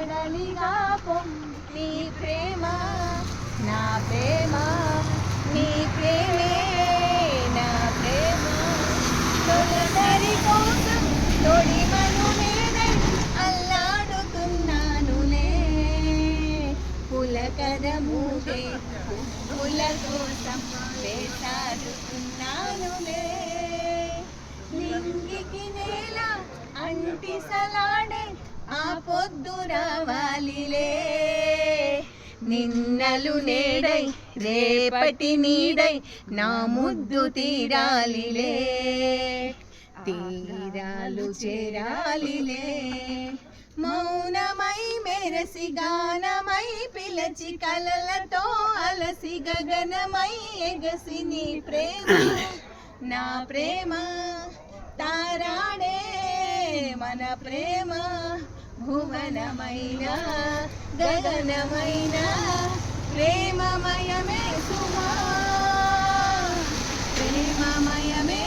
వరదలైపోయి పొంగి ప్రేమ నా ప్రేమ నీ ప్రేమే నా ప్రేమ. తొలదరి కోసం తొడిమను నేనై అల్లాడుతున్నానులే పులకరముగే పుల కోసం వేటాడుతున్నానులే లింగికి నేల అంటిసలాడే ఆ పొద్దు రావాలిలే. నిన్నలు నేడై రేపటి నీడై నా ముద్దు తీరాలిలే. తీరాలు చేరాలిలే. మౌనమై మెరసి గానమై పిలచి కలలతో అలసి గగనమై ఎగసి నీ ప్రేమ నా ప్రేమ తారాడే మన ప్రేమ. భువనమైన గగనమైన ప్రేమమయమే సుమా. ప్రేమమయమే